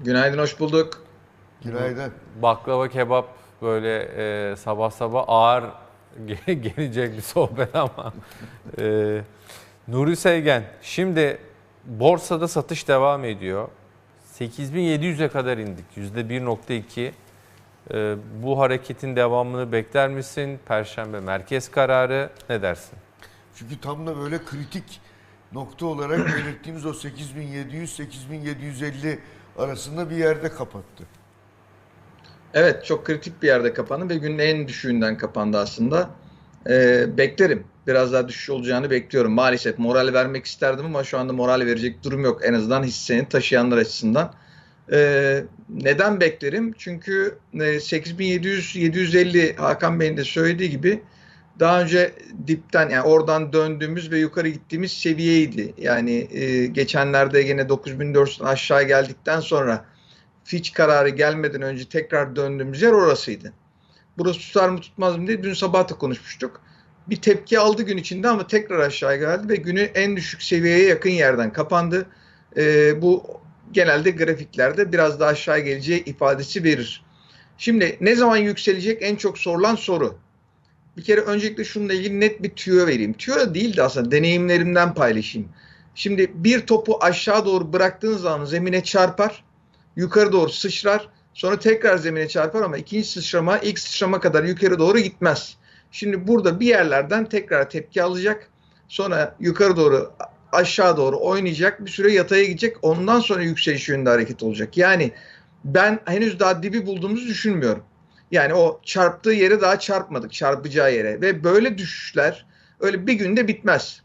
Günaydın, hoş bulduk. Günaydın. Baklava kebap böyle e, sabah sabah ağır ge- gelecek bir sohbet ama. E, Nuri Sevgen, şimdi borsada satış devam ediyor. 8700'e kadar indik. %1.2. E, bu hareketin devamını bekler misin? Perşembe merkez kararı ne dersin? Çünkü tam da böyle kritik nokta olarak belirttiğimiz o 8700-8750 arasında bir yerde kapattı. Evet, çok kritik bir yerde kapandı ve günün en düşüğünden kapandı aslında. Ee, beklerim. Biraz daha düşüş olacağını bekliyorum. Maalesef moral vermek isterdim ama şu anda moral verecek durum yok. En azından hisseni taşıyanlar açısından. Ee, neden beklerim? Çünkü e, 8700-750 Hakan Bey'in de söylediği gibi daha önce dipten yani oradan döndüğümüz ve yukarı gittiğimiz seviyeydi. Yani e, geçenlerde yine 9400'den aşağı geldikten sonra Fitch kararı gelmeden önce tekrar döndüğümüz yer orasıydı. Burası tutar mı tutmaz mı diye dün sabah da konuşmuştuk. Bir tepki aldı gün içinde ama tekrar aşağı geldi ve günü en düşük seviyeye yakın yerden kapandı. Ee, bu genelde grafiklerde biraz daha aşağı geleceği ifadesi verir. Şimdi ne zaman yükselecek en çok sorulan soru. Bir kere öncelikle şununla ilgili net bir tüyo vereyim. Tüyo değil de aslında deneyimlerimden paylaşayım. Şimdi bir topu aşağı doğru bıraktığın zaman zemine çarpar yukarı doğru sıçrar. Sonra tekrar zemine çarpar ama ikinci sıçrama ilk sıçrama kadar yukarı doğru gitmez. Şimdi burada bir yerlerden tekrar tepki alacak. Sonra yukarı doğru aşağı doğru oynayacak. Bir süre yataya gidecek. Ondan sonra yükseliş yönünde hareket olacak. Yani ben henüz daha dibi bulduğumuzu düşünmüyorum. Yani o çarptığı yere daha çarpmadık. Çarpacağı yere. Ve böyle düşüşler öyle bir günde bitmez.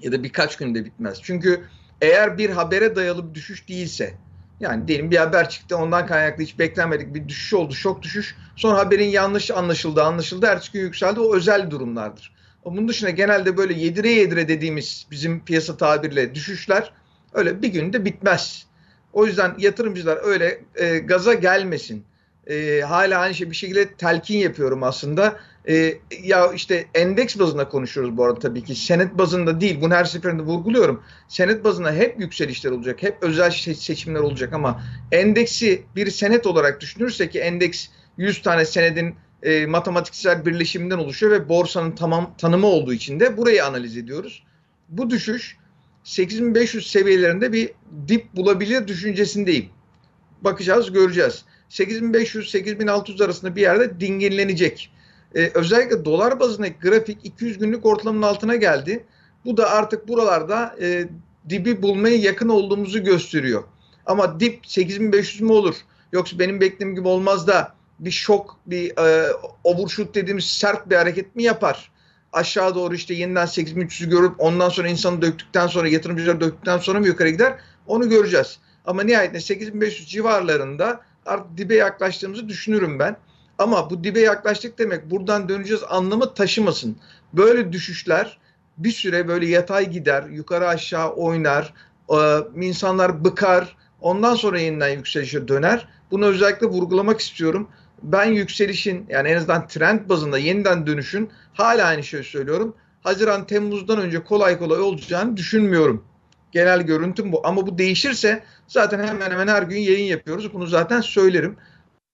Ya da birkaç günde bitmez. Çünkü eğer bir habere dayalı bir düşüş değilse yani diyelim bir haber çıktı ondan kaynaklı hiç beklenmedik bir düşüş oldu şok düşüş. Sonra haberin yanlış anlaşıldı anlaşıldı ertesi gün yükseldi o özel durumlardır. Bunun dışında genelde böyle yedire yedire dediğimiz bizim piyasa tabirle düşüşler öyle bir günde bitmez. O yüzden yatırımcılar öyle e, gaza gelmesin. E, hala aynı şey bir şekilde telkin yapıyorum aslında. E, ya işte endeks bazında konuşuyoruz bu arada tabii ki. Senet bazında değil. Bunu her seferinde vurguluyorum. Senet bazında hep yükselişler olacak. Hep özel seçimler olacak ama endeksi bir senet olarak düşünürsek ki endeks 100 tane senedin e, matematiksel birleşiminden oluşuyor ve borsanın tamam tanımı olduğu için de burayı analiz ediyoruz. Bu düşüş 8500 seviyelerinde bir dip bulabilir düşüncesindeyim. Bakacağız, göreceğiz. 8500-8600 arasında bir yerde dinginlenecek. Ee, özellikle dolar bazındaki grafik 200 günlük ortalamanın altına geldi. Bu da artık buralarda e, dibi bulmaya yakın olduğumuzu gösteriyor. Ama dip 8500 mü olur? Yoksa benim beklediğim gibi olmaz da bir şok, bir e, overshoot dediğimiz sert bir hareket mi yapar? Aşağı doğru işte yeniden 8300'ü görüp ondan sonra insanı döktükten sonra yatırımcıları döktükten sonra mı yukarı gider? Onu göreceğiz. Ama nihayetinde 8500 civarlarında artık dibe yaklaştığımızı düşünürüm ben. Ama bu dibe yaklaştık demek buradan döneceğiz anlamı taşımasın. Böyle düşüşler bir süre böyle yatay gider, yukarı aşağı oynar, e, insanlar bıkar, ondan sonra yeniden yükselişe döner. Bunu özellikle vurgulamak istiyorum. Ben yükselişin yani en azından trend bazında yeniden dönüşün hala aynı şeyi söylüyorum. Haziran Temmuz'dan önce kolay kolay olacağını düşünmüyorum. Genel görüntüm bu. Ama bu değişirse zaten hemen hemen her gün yayın yapıyoruz. Bunu zaten söylerim.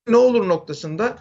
Ne olur noktasında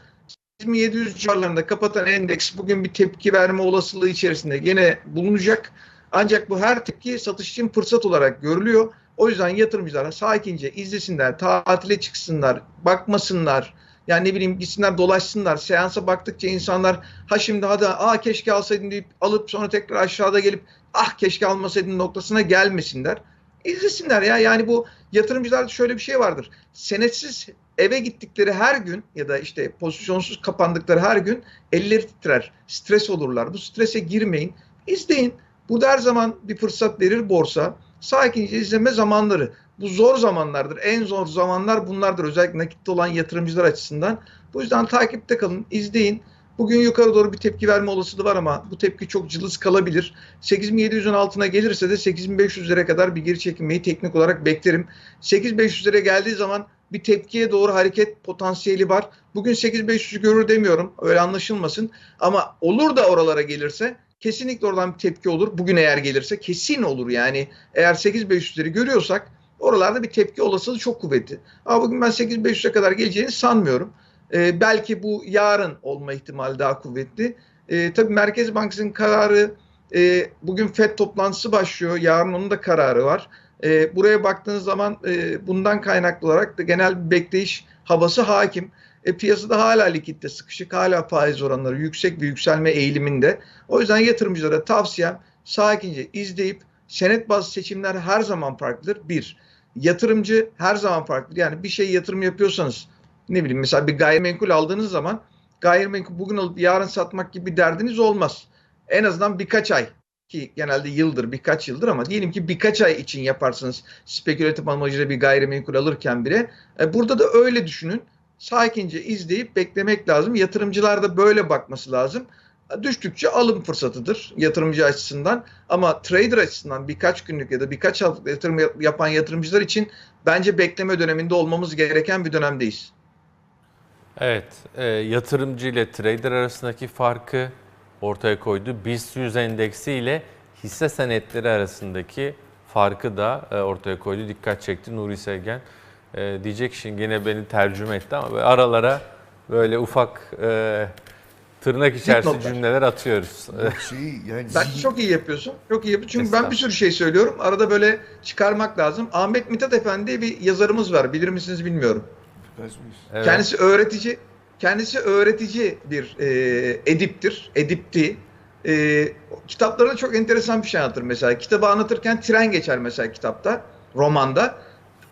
2700 civarlarında kapatan endeks bugün bir tepki verme olasılığı içerisinde gene bulunacak. Ancak bu her tepki satış için fırsat olarak görülüyor. O yüzden yatırımcılara sakince izlesinler, tatile çıksınlar, bakmasınlar. Yani ne bileyim gitsinler dolaşsınlar. Seansa baktıkça insanlar ha şimdi hadi aa keşke alsaydım deyip alıp sonra tekrar aşağıda gelip ah keşke almasaydım noktasına gelmesinler. İzlesinler ya yani bu yatırımcılarda şöyle bir şey vardır. Senetsiz eve gittikleri her gün ya da işte pozisyonsuz kapandıkları her gün elleri titrer, stres olurlar. Bu strese girmeyin, izleyin. Burada her zaman bir fırsat verir borsa. Sakince izleme zamanları. Bu zor zamanlardır. En zor zamanlar bunlardır. Özellikle nakitte olan yatırımcılar açısından. Bu yüzden takipte kalın, izleyin. Bugün yukarı doğru bir tepki verme olasılığı var ama bu tepki çok cılız kalabilir. 8700'ün altına gelirse de 8500'lere kadar bir geri çekilmeyi teknik olarak beklerim. 8500'lere geldiği zaman bir tepkiye doğru hareket potansiyeli var. Bugün 8500'ü görür demiyorum. Öyle anlaşılmasın. Ama olur da oralara gelirse kesinlikle oradan bir tepki olur. Bugün eğer gelirse kesin olur yani. Eğer 8500'leri görüyorsak oralarda bir tepki olasılığı çok kuvvetli. Ama bugün ben 8500'e kadar geleceğini sanmıyorum. E, belki bu yarın olma ihtimali daha kuvvetli. E, tabii Merkez Bankası'nın kararı e, bugün FED toplantısı başlıyor. Yarın onun da kararı var. E, buraya baktığınız zaman e, bundan kaynaklı olarak da genel bir bekleyiş havası hakim. E, piyasada hala likitte sıkışık, hala faiz oranları yüksek ve yükselme eğiliminde. O yüzden yatırımcılara tavsiyem sakince izleyip senet bazı seçimler her zaman farklıdır. Bir, yatırımcı her zaman farklıdır. Yani bir şey yatırım yapıyorsanız ne bileyim mesela bir gayrimenkul aldığınız zaman gayrimenkul bugün alıp yarın satmak gibi bir derdiniz olmaz. En azından birkaç ay ki genelde yıldır birkaç yıldır ama diyelim ki birkaç ay için yaparsınız spekülatif amacıyla bir gayrimenkul alırken bile. E, burada da öyle düşünün. Sakince izleyip beklemek lazım. Yatırımcılar da böyle bakması lazım. Düştükçe alım fırsatıdır yatırımcı açısından. Ama trader açısından birkaç günlük ya da birkaç haftalık yatırım yapan yatırımcılar için bence bekleme döneminde olmamız gereken bir dönemdeyiz. Evet, e, yatırımcı ile trader arasındaki farkı ortaya koydu. BIST 100 endeksi ile hisse senetleri arasındaki farkı da e, ortaya koydu. Dikkat çekti Nuri Sevgen. E, diyecek şimdi gene beni tercüme etti ama böyle aralara böyle ufak e, tırnak içerisinde Dipnotlar. cümleler atıyoruz. Şeyi yani Ben zihin- çok iyi yapıyorsun. Çok iyi yapıyorsun. Çünkü ben bir sürü şey söylüyorum. Arada böyle çıkarmak lazım. Ahmet Mithat Efendi diye bir yazarımız var. Bilir misiniz bilmiyorum. Bilmez miyiz? Evet. Kendisi öğretici. Kendisi öğretici bir e, ediptir. Edipti. E, kitaplarında çok enteresan bir şey anlatır mesela. Kitabı anlatırken tren geçer mesela kitapta, romanda.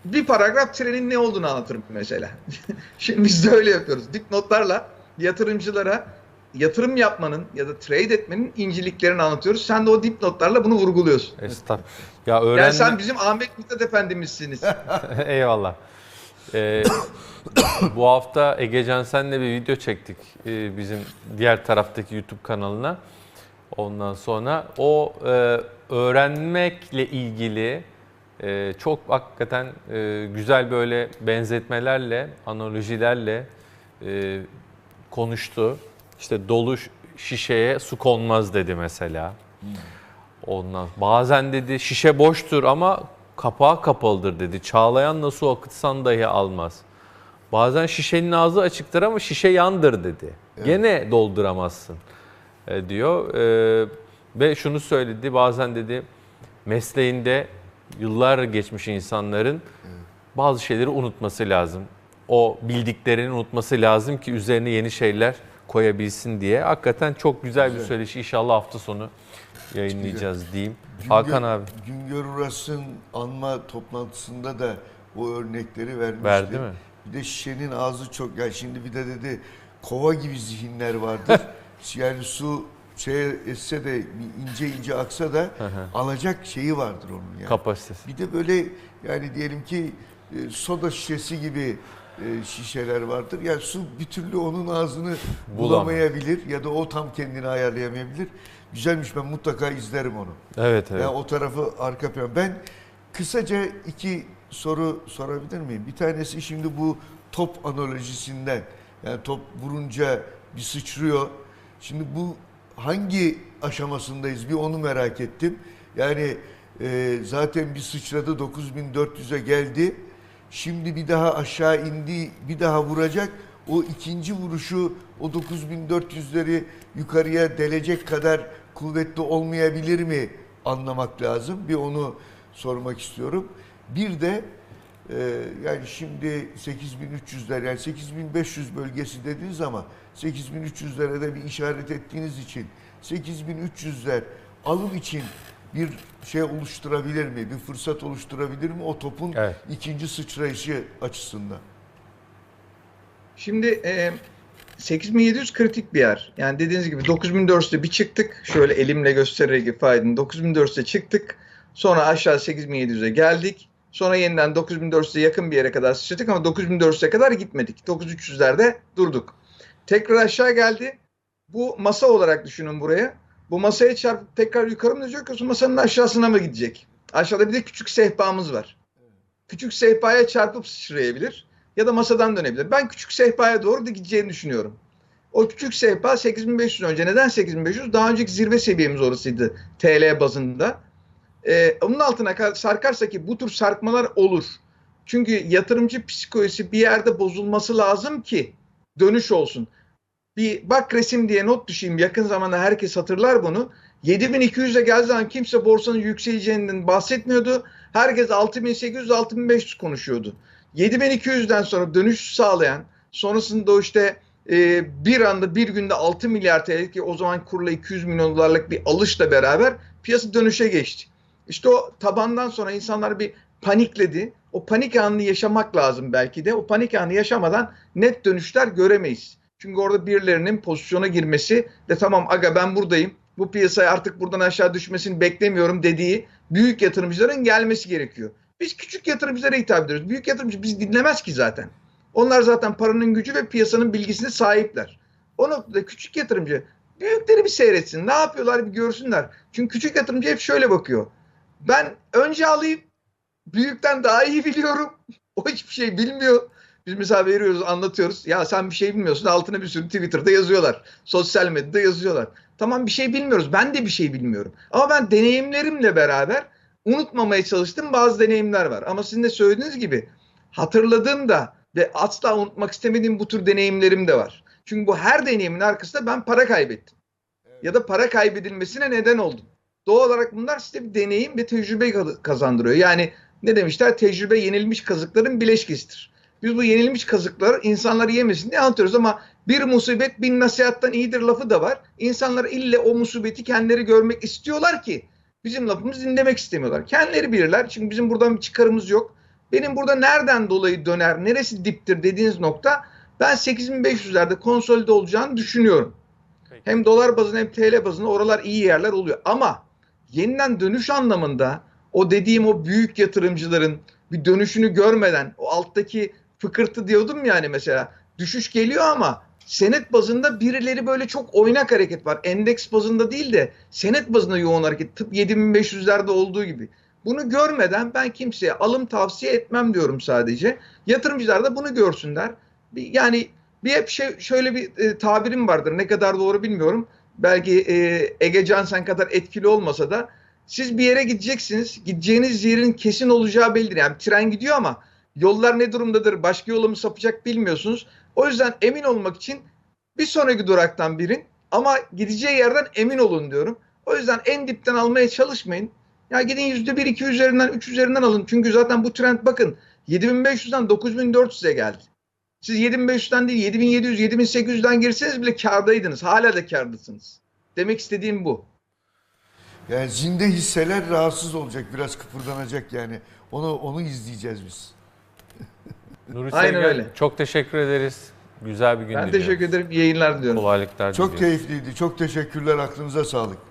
Bir paragraf trenin ne olduğunu anlatırım mesela. Şimdi biz de öyle yapıyoruz. Dipnotlarla yatırımcılara yatırım yapmanın ya da trade etmenin inceliklerini anlatıyoruz. Sen de o dipnotlarla bunu vurguluyorsun. Estağfurullah. Ya Yani öğrenme... sen bizim Ahmet Mithat Efendimizsiniz. Eyvallah. Ee, bu hafta Ege Cansen'le bir video çektik ee, bizim diğer taraftaki YouTube kanalına. Ondan sonra o e, öğrenmekle ilgili e, çok hakikaten e, güzel böyle benzetmelerle, analojilerle e, konuştu. İşte dolu şişeye su konmaz dedi mesela. Ondan bazen dedi şişe boştur ama kapağı kapalıdır dedi. Çağlayanla su akıtsan dahi almaz. Bazen şişenin ağzı açıktır ama şişe yandır dedi. Gene dolduramazsın e, diyor. E, ve şunu söyledi bazen dedi mesleğinde yıllar geçmiş insanların bazı şeyleri unutması lazım. O bildiklerini unutması lazım ki üzerine yeni şeyler koyabilsin diye. Hakikaten çok güzel bir söyleşi. İnşallah hafta sonu yayınlayacağız diyeyim. Hakan abi Güngör Uras'ın anma toplantısında da o örnekleri vermişti. verdi mi? Bir de şişenin ağzı çok, yani şimdi bir de dedi kova gibi zihinler vardır. yani su şey etse de bir ince ince aksa da alacak şeyi vardır onun yani. Kapasitesi. Bir de böyle yani diyelim ki e, soda şişesi gibi e, şişeler vardır. Yani su bir türlü onun ağzını bulamayabilir ya da o tam kendini ayarlayamayabilir. Güzelmiş ben mutlaka izlerim onu. Evet evet. Ya o tarafı arka plan. Ben kısaca iki soru sorabilir miyim? Bir tanesi şimdi bu top analojisinden. Yani top vurunca bir sıçrıyor. Şimdi bu hangi aşamasındayız? Bir onu merak ettim. Yani e, zaten bir sıçradı 9400'e geldi. Şimdi bir daha aşağı indi, bir daha vuracak. O ikinci vuruşu o 9400'leri yukarıya delecek kadar kuvvetli olmayabilir mi anlamak lazım. Bir onu sormak istiyorum. Bir de yani şimdi 8300'ler yani 8500 bölgesi dediğiniz ama 8300'lere de bir işaret ettiğiniz için 8300'ler alım için bir şey oluşturabilir mi? Bir fırsat oluşturabilir mi o topun Evet. ikinci sıçrayışı açısından? Şimdi e, 8700 kritik bir yer. Yani dediğiniz gibi 9400'te bir çıktık. Şöyle elimle göstererek ifade edin. 9400'te çıktık. Sonra aşağı 8700'e geldik. Sonra yeniden 9400'e yakın bir yere kadar sıçradık ama 9400'e kadar gitmedik. 9300'lerde durduk. Tekrar aşağı geldi. Bu masa olarak düşünün buraya. Bu masaya çarpıp tekrar yukarı mı dönecek yoksa masanın aşağısına mı gidecek? Aşağıda bir de küçük sehpamız var. Küçük sehpaya çarpıp sıçrayabilir ya da masadan dönebilir. Ben küçük sehpaya doğru da gideceğini düşünüyorum. O küçük sehpa 8500 önce. Neden 8500? Daha önceki zirve seviyemiz orasıydı TL bazında. E, onun altına ka- sarkarsa ki bu tür sarkmalar olur. Çünkü yatırımcı psikolojisi bir yerde bozulması lazım ki dönüş olsun. Bir bak resim diye not düşeyim. Yakın zamanda herkes hatırlar bunu. 7200'e geldiği zaman kimse borsanın yükseleceğinden bahsetmiyordu. Herkes 6800-6500 konuşuyordu. 7200'den sonra dönüş sağlayan, sonrasında işte e, bir anda bir günde 6 milyar TL ki o zaman kurla 200 milyon dolarlık bir alışla beraber piyasa dönüşe geçti. İşte o tabandan sonra insanlar bir panikledi. O panik anını yaşamak lazım belki de. O panik anını yaşamadan net dönüşler göremeyiz. Çünkü orada birilerinin pozisyona girmesi de tamam aga ben buradayım. Bu piyasaya artık buradan aşağı düşmesini beklemiyorum dediği büyük yatırımcıların gelmesi gerekiyor. Biz küçük yatırımcılara hitap ediyoruz. Büyük yatırımcı biz dinlemez ki zaten. Onlar zaten paranın gücü ve piyasanın bilgisine sahipler. O noktada küçük yatırımcı büyükleri bir seyretsin. Ne yapıyorlar bir görsünler. Çünkü küçük yatırımcı hep şöyle bakıyor. Ben önce alayım. Büyükten daha iyi biliyorum. O hiçbir şey bilmiyor. Biz mesela veriyoruz, anlatıyoruz. Ya sen bir şey bilmiyorsun. Altına bir sürü Twitter'da yazıyorlar. Sosyal medyada yazıyorlar. Tamam bir şey bilmiyoruz. Ben de bir şey bilmiyorum. Ama ben deneyimlerimle beraber unutmamaya çalıştığım bazı deneyimler var. Ama sizin de söylediğiniz gibi hatırladığım da ve asla unutmak istemediğim bu tür deneyimlerim de var. Çünkü bu her deneyimin arkasında ben para kaybettim. Ya da para kaybedilmesine neden oldum. Doğal olarak bunlar size bir deneyim ve tecrübe kazandırıyor. Yani ne demişler? Tecrübe yenilmiş kazıkların bileşkesidir. Biz bu yenilmiş kazıkları insanlar yemesin diye anlatıyoruz ama bir musibet bin nasihattan iyidir lafı da var. İnsanlar ille o musibeti kendileri görmek istiyorlar ki bizim lafımızı dinlemek istemiyorlar. Kendileri bilirler. Çünkü bizim buradan bir çıkarımız yok. Benim burada nereden dolayı döner, neresi diptir dediğiniz nokta ben 8500'lerde konsolide olacağını düşünüyorum. Peki. Hem dolar bazında hem TL bazında oralar iyi yerler oluyor. Ama yeniden dönüş anlamında o dediğim o büyük yatırımcıların bir dönüşünü görmeden o alttaki fıkırtı diyordum yani mesela düşüş geliyor ama senet bazında birileri böyle çok oynak hareket var. Endeks bazında değil de senet bazında yoğun hareket. Tıp 7500'lerde olduğu gibi. Bunu görmeden ben kimseye alım tavsiye etmem diyorum sadece. Yatırımcılar da bunu görsünler. Yani bir hep şey şöyle bir e, tabirim vardır. Ne kadar doğru bilmiyorum. Belki e, Ege Cansen kadar etkili olmasa da siz bir yere gideceksiniz. Gideceğiniz yerin kesin olacağı bellidir. Yani tren gidiyor ama yollar ne durumdadır, başka yola mı sapacak bilmiyorsunuz. O yüzden emin olmak için bir sonraki duraktan birin ama gideceği yerden emin olun diyorum. O yüzden en dipten almaya çalışmayın. Ya gidin %1, 2 üzerinden, 3 üzerinden alın. Çünkü zaten bu trend bakın 7500'den 9400'e geldi. Siz 7500'den değil 7700, 7800'den girseniz bile kardaydınız. Hala da kardasınız. Demek istediğim bu. Yani zinde hisseler rahatsız olacak, biraz kıpırdanacak yani. Onu onu izleyeceğiz biz. Nuri Aynen Sevgen, öyle. çok teşekkür ederiz. Güzel bir gün Ben diliyoruz. teşekkür ederim. İyi yayınlar diliyorum. Kolaylıklar Çok diliyoruz. keyifliydi. Çok teşekkürler. Aklınıza sağlık.